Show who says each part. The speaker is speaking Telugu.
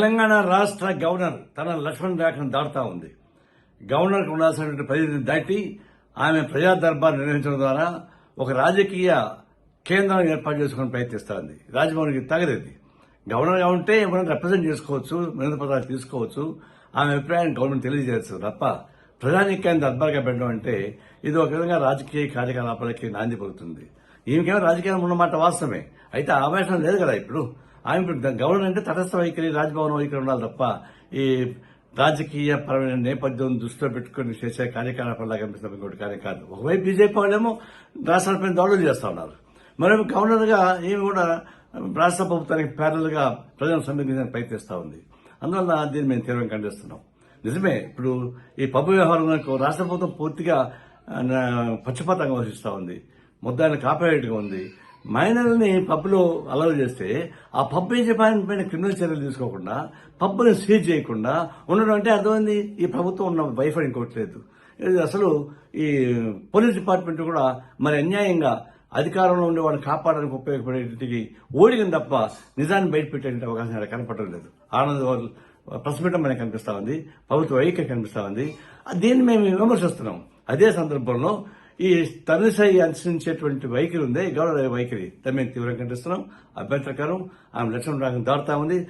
Speaker 1: తెలంగాణ రాష్ట్ర గవర్నర్ తన లక్ష్మణ్ రేఖను దాటుతా ఉంది. గవర్నర్కు ఉండాల్సినటువంటి పరిధిని దాటి ఆమె ప్రజా దర్బార్ నిర్వహించడం ద్వారా ఒక రాజకీయ కేంద్రాన్ని ఏర్పాటు చేసుకుని ప్రయత్నిస్తోంది. రాజభవన్కి తగదది. గవర్నర్గా ఉంటే మనం రిప్రజెంట్ చేసుకోవచ్చు వినతి పత్రాలు తీసుకోవచ్చు. ఆమె అభిప్రాయాన్ని గవర్నమెంట్ తెలియజేయచ్చు తప్ప ప్రజానీకాన్ని దర్బార్గా పెట్టడం అంటే ఇది ఒక విధంగా రాజకీయ కార్యకలాపాలకి నాంది పలుకుతుంది. ఈమెకేమో రాజకీయం ఉన్నమాట వాస్తవమే. అయితే ఆవేశం లేదు కదా ఇప్పుడు. ఆమె ఇప్పుడు గవర్నర్ అంటే తటస్థ వైఖరి రాజ్భవన్ వైఖరి ఉండాలి తప్ప ఈ రాజకీయ పరమైన నేపథ్యం దృష్టిలో పెట్టుకుని చేసే కార్యకలాపాలు కనిపిస్తున్న ఇంకోటి కార్యం కాదు. ఒకవైపు బీజేపీ వాళ్ళేమో రాష్ట్రాలపై దాడులు చేస్తా ఉన్నారు. మరొక గవర్నర్గా ఈమె కూడా రాష్ట్ర ప్రభుత్వానికి ప్యారల్గా ప్రజలను సమీకరించడానికి ప్రయత్నిస్తూ ఉంది. అందువల్ల దీన్ని మేము తీవ్రంగా ఖండిస్తున్నాం. నిజమే ఇప్పుడు ఈ పబ్బు వ్యవహారంలో రాష్ట్ర ప్రభుత్వం పూర్తిగా పక్షపాతంగా వహిస్తూ ఉంది. ముద్దాయిన కాపరేట్గా ఉంది. మైనర్ని పబ్లో అలౌ చేస్తే ఆ పబ్ యజమాని పైన క్రిమినల్ చర్యలు తీసుకోకుండా పబ్ని సీజ్ చేయకుండా ఉండడం అంటే అర్థమైంది? ఈ ప్రభుత్వం ఉన్న వైఫల్యం ఇంకోటి లేదు. అసలు ఈ పోలీస్ డిపార్ట్మెంట్ కూడా మరి అన్యాయంగా అధికారంలో ఉండే వాళ్ళని కాపాడడానికి ఉపయోగపడేటికి ఓడిగం తప్ప నిజాన్ని బయటపెట్టే అవకాశం ఇక్కడ కనపడడం లేదు. ఆనంద్ వాళ్ళు ప్రశ్మిటం మనకి కనిపిస్తా ఉంది. ప్రభుత్వ వైఖరి కనిపిస్తా ఉంది. దీన్ని మేము విమర్శిస్తున్నాం. అదే సందర్భంలో ఈ తనుసై అనుసరించేటువంటి వైఖరి ఉంది గౌరవ వైఖరి. దాన్ని మేము తీవ్రంగా ఖండిస్తున్నాం. అభ్యంతరకరం. ఆమె లక్షణం రాగం దాడుతా ఉంది.